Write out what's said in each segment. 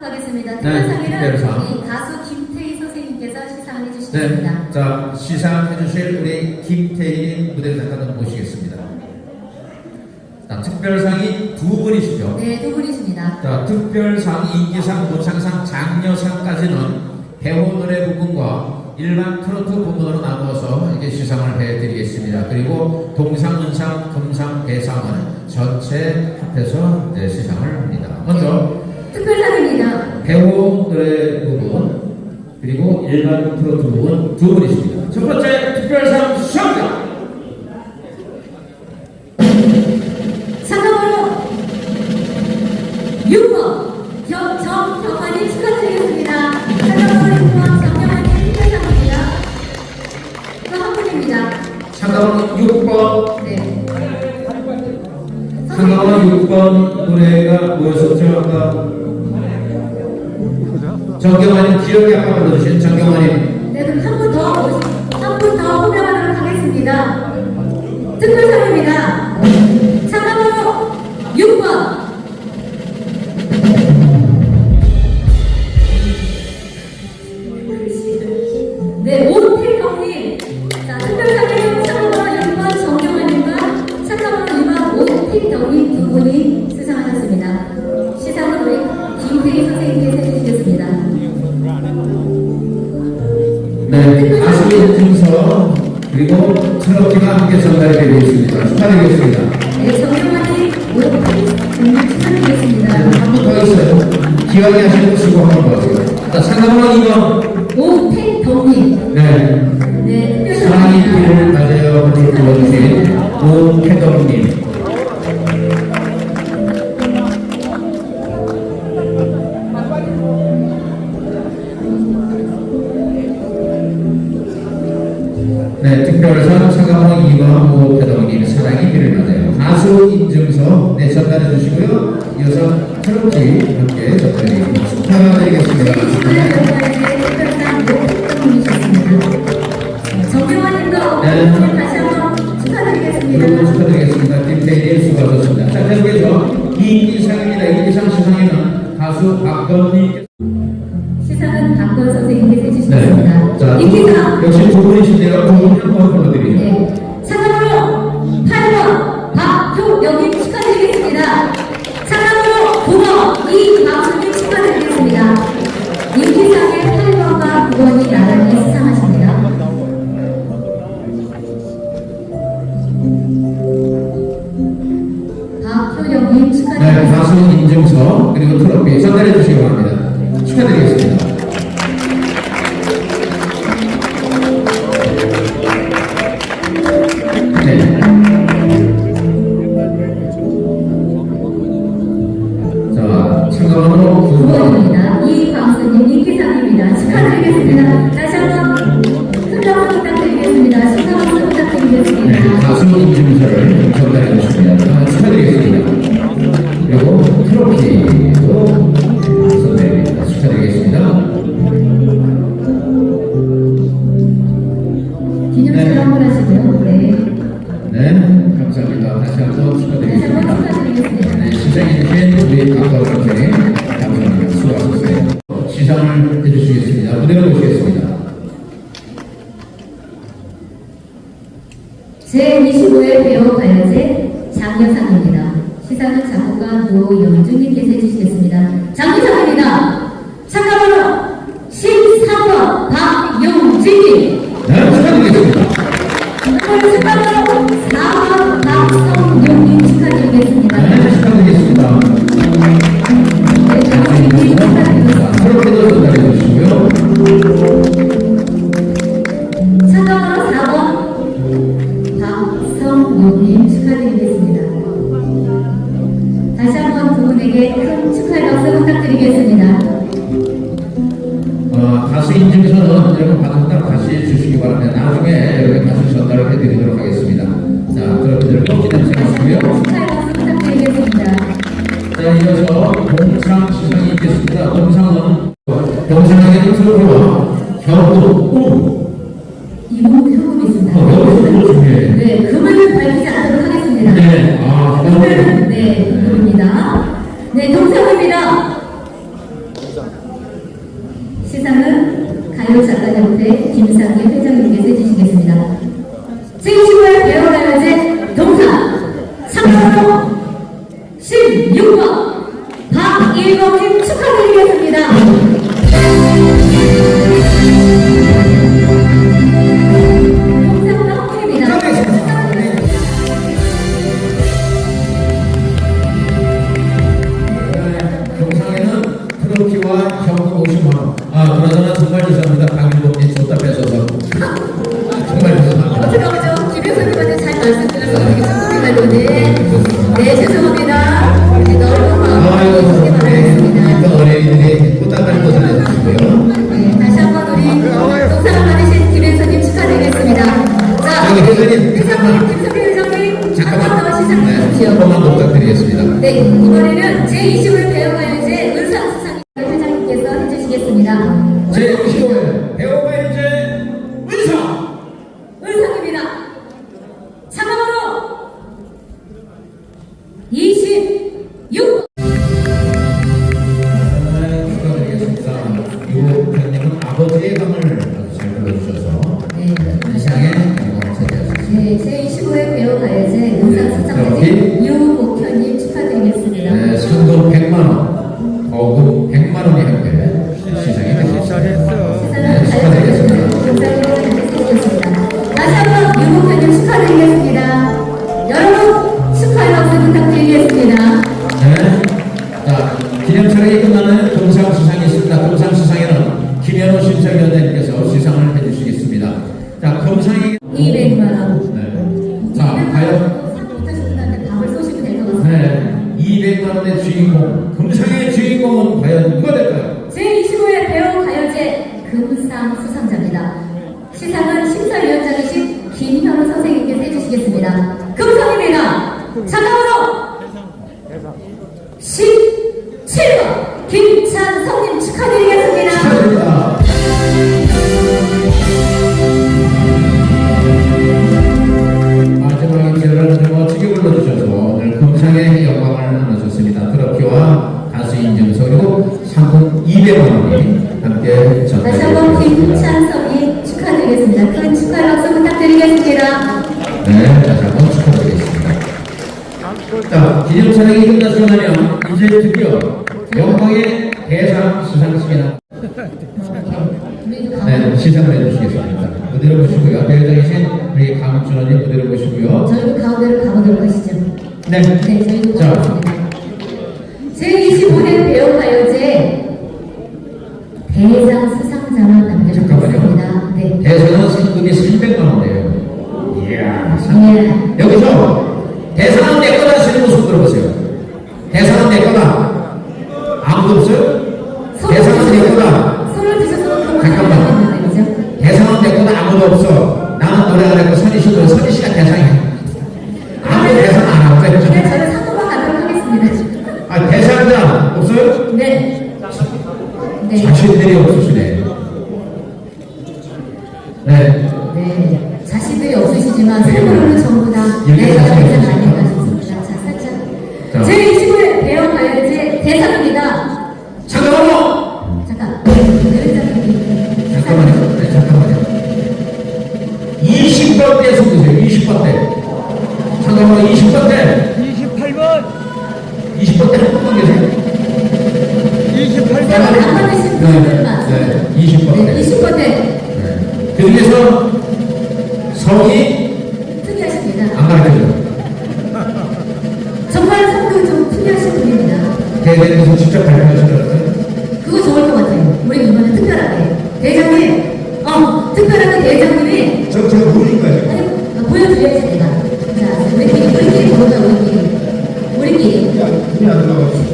하겠습니다. 네, 특별상. 우리 가수 김태희 선생님께서 시상을 해주시겠습니다. 네, 자 시상해 주실 우리 김태희 무대 작가님 모시겠습니다. 자, 특별상이 두 분이시죠. 네, 두 분이십니다. 자, 특별상, 인기상, 모창상, 장려상까지는 배우 노래 부분과 일반 트로트 부분으로 나누어서 이게 시상을 해드리겠습니다. 그리고 동상, 은상, 금상, 대상은 전체 합해서 이제 시상을 합니다. 먼저 특별상 입니다. 배우 노래 부분 그리고 일반 트로트 부분 두 분이십니다. 첫 번째 특별상 수상자 상가번호 6번 정경환님 축하드리겠습니다. 상가번호 6번 정경환님 특별상입니다. 또한 분입니다. 상가번호 6번 네. 상가번호 6번 노래가 뭐였었죠? 아까 정경환님 기억이 아까 불러주신 정경환님 하겠습니다. 특별상입니다. 상가번호 6번. 전달이 되고 있습니다. 축하드리겠습니다. 네, 정경환님 오태경님 축하드리겠습니다. 한분더 있어요. 기억이 하시는 수고 한번 봐주세요. 자, 상가번호 2번 오태경님. 네, 네, 특별상입니다. 길을 맞아요. 오태덕님 2번 오태덕님 사랑이 길을 맞아요. 가수 인증서 네, 전달해 주시고요. 이어서 트로트 함께 전달해드리겠습니다. 축하드리겠습니다. 네. 축하드리겠습니다. 여러분 축하드리겠습니다. 김태희 수고하셨습니다. 자, 계속해서 인기상입니다. 인기상 시상에는 가수 박건님. 시상은 박건 선생님께서 네. 해주시겠습니다. 자, 분, 역시 두 분이신데요. 두 분을 한번 불러드리죠. 네. 주시기 바랍니다. 축하드리겠습니다. 제25회 배우 가요제 장려상입니다. 시상은 작곡가 노영준님께서 해주시겠습니다. 장려상입니다. 참가번호 13번 박용진님. 네, 축하드리겠습니다. 참가번호 4번 박성용님 축하드리겠습니다. 네, 축하드리겠습니다. 네, 장려상님 축하드리겠습니다. 트로피도 전달해 주시고요. 박수 부탁드리겠습니다. 어, 가수 인증서는 여러분 받았다 다시 주시기 바랍니다. 나중에 여러분 다시 전달을 해드리도록 하겠습니다. 자, 트로피들 꼭 박수 부탁드리겠습니다. 자, 이어서 동상 시상이 있겠습니다. 동상은 동상에게는 트로피와 경고, 꿈, 자, 검상이 200만 원. 네. 자, 과연 분한테 밥을 쏘시면 될것 같습니다. 네, 200만 원의 주인공, 금상의 주인공은 과연 누가 끝나고 나면 이제 드디어 영광의 대상 수상식이나 네, 시상을 해주시겠습니다. 무대를 보시고요. 배우장이신 우리 강준원님 무대를 보시고요. 저희도 가운데로 가보도록 하시죠. 네. 네, 저희도 자, 가보겠습니다. 제25회 배우가요제 대상 수상자만 남겨주셨습니다. 네. 대상은 상금이 300만 원이에요. 이야, 상 네. 여기서 대상은 내 거다 하시는 모습 들어보세요. 대상은 내 거다. 아무도 없어요? 대상은 내 거다. 잠깐만. 대상은 내 거다 아무도 없어. 나는 노래 안 하고 선희 씨도 선희 씨가 대상이야. 아무도 대상 안 하고 그랬죠. 저는 사고만 가도록 하겠습니다. 아, 대상자 없어요? 네. 네. 자신들이 없으시네. 네. 네. 자신들이 없으시지만 네. 속으로는 전부 다 내가 대상 싶 20번 대. 네, 20번 대. 네. 그 중에서 성이 특이하십니다. 안 가르쳐줘요. 정말 성도 좀 특이하신 분입니다. 대대에서 직접 발표하시더라고요. 그거 좋을 것 같아요. 우리 이번에 특별하게. 대장님, 어, 특별하게 대장님이 저, 제가 모르니까요. 아니, 어, 보여드려야지 내가. 자, 우리끼리, 우리끼리 보자, 우리끼리. 우리끼리. 눈이 안 들어가고.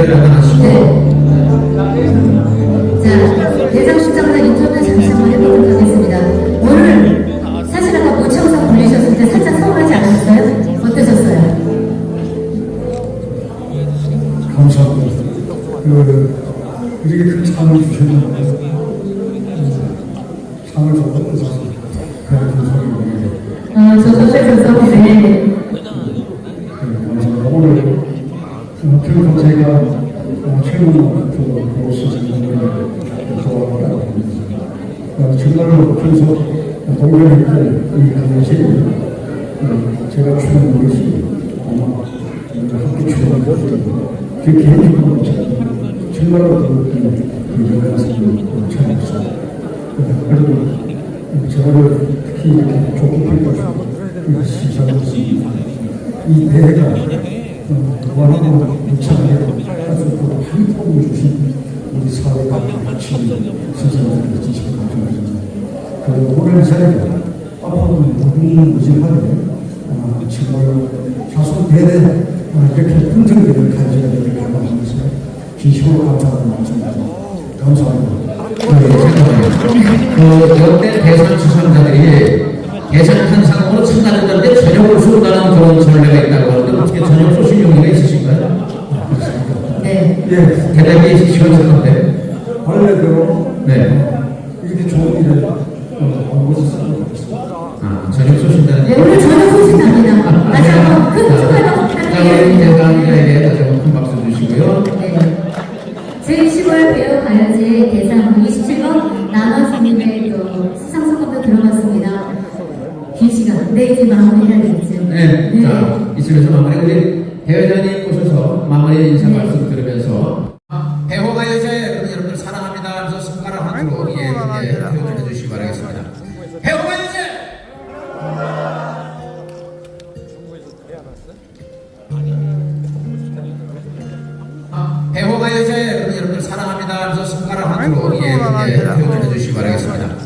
인터뷰를 한번 하시고 네. 자, 대상 수상자 인터뷰 잠시 한번 해보도록 하겠습니다. 오늘 사실 아까 모창상 불리셨을 때 살짝 서운하지 않았어요? 어떠셨어요? 감사합니다. 그, 이렇게 큰 상을 주셨는데, 상을 줘서 사실 그런 소리를 어, 저 선배로서 네. 감사합니다. 오늘 어, 평소 제가 어, 최근에 그 수상을 좋아하고 정말로 평소 동료일 때이 어, 제가 출연 노릇이 아마 함께 출연을 그 개인적으로 정말로 그, 그 영광스러운 참이었습니다. 그래도 저를 특히 이렇게 좋게 평가해주고 시상으로서 이 대회가 어, 같이 선생님들께 진심을 감사드립니다. 그리고 오늘 사회가 앞으로는 무궁무진하게 어, 정말로 자손 대대 어, 이렇게 긍정적인 가치가 되길 바라면서 진심으로 감사하는 말씀드립니다. 감사합니다. 그 역대 대상 수상자들이 대상 탄상으로 참가자들한테 저녁을 쏜다는 그런 전례가 있다고 하는데 어떻게 저녁 쏘실 용의가 있으신가요? 네. 예, 대답이 시원찮은데 원래대로 네. 이렇게 좋은 일을 쓰고 있습니다. 아, 저녁 쏘신다는 네, 오늘 저녁 소식납니다. 다시 한번 큰 축하를 부탁드리겠습니다. 대상자에게 다시 한번 큰 박수 주시고요. 네. 제25회 배우 가요제 대상 27번 남원스님의 또 수상소감도 들어봤습니다. 긴 시간, 네, 이제 마무리해야 되겠죠. 네, 자, 이쯤에서 마무리 우리 배우자님 오셔서 마무리 인사 말씀 들으면서 아, 여제 여러분 여러분들 사랑합니다 하면서 손가락 하트로 예, 예, 표현을 해주시기 바라겠습니다. 배우가 여제 아, 여제 여러분 여러분들 사랑합니다 하면서 손가락 하트로 예, 예, 표현을 해주시기 바라겠습니다.